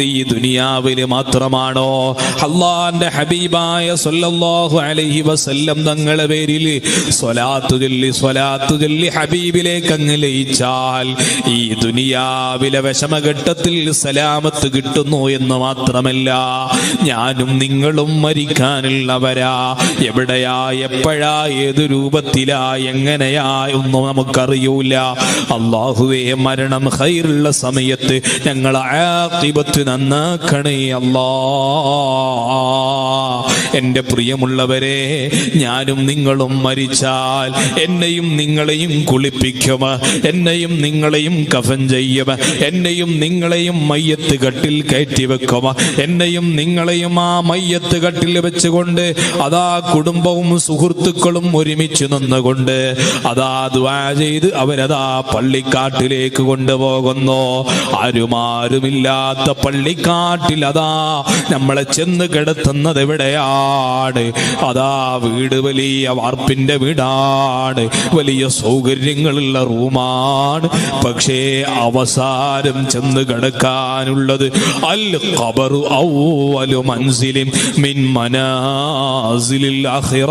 ഈ ദുനിയാവിൽ മാത്രമാണോ? അള്ളാന്റെ ഹബീബായ സല്ലല്ലാഹു അലൈഹി വസല്ലം തങ്ങളെ പേരിൽ സ്വലാത്തു ചൊല്ലി സ്വലാത്തു ചൊല്ലി ഹബീബിലേക്ക് അങ്ങ് ലയിച്ചാൽ ഈ ദുനിയാവിലെ വിഷമഘട്ടത്തിൽ സലാമത്ത് കിട്ടുന്നു എന്ന് മാത്രമല്ല ഞാനും നിങ്ങളും മരിക്കാനുള്ളവരാ. എവിടെയാ എപ്പോഴാ ഏത് രൂപത്തിലാ എങ്ങനെയാ ഒന്നും നമുക്കറിയൂല. അള്ളാഹുവേ മരണം ഹൈറുള്ള സമയത്ത് ഞങ്ങൾ ആക്കിബത്ത് നന്നാക്കണേ അല്ലാ. എന്റെ പ്രിയമുള്ളവരെ ഞാനും നിങ്ങളും മരിച്ചാൽ എന്നെയും നിങ്ങളെയും കുളിപ്പിക്കും എന്നെയും നിങ്ങളെയും കഫൻ ചെയ്യും എന്നെയും നിങ്ങളെയും മയ്യത്ത് കട്ടിൽ കയറ്റി വെക്കും എന്നെയും നിങ്ങളെയും ആ മയ്യത്ത് കട്ടിൽ വെച്ചുകൊണ്ട് അതാ കുടുംബവും സുഹൃത്തുക്കളും ഒരുമിച്ച് നിന്നുകൊണ്ട് അതാ ദ്വാ ചെയ്ത് അവരതാ പള്ളിക്കാട്ടിലേക്ക് കൊണ്ടുപോകുന്നു. ആരുമാരുമില്ലാത്ത പള്ളിക്കാട്ടിൽ അതാ നമ്മളെ ചെന്ന് കിടത്തുന്നത് എവിടെയാണ് അതാ വീട് വലിയ വാർപ്പിന്റെ വീടാണ്. വലിയ സൗകര്യങ്ങളുള്ള റൂമാണ്. പക്ഷേ അവസാനം ചെന്ന് കിടക്കാനുള്ളത് അൽ ഖബറു ഔവലു മൻസിലിൻ മിൻ മനാസിലിൽ ആഖിറ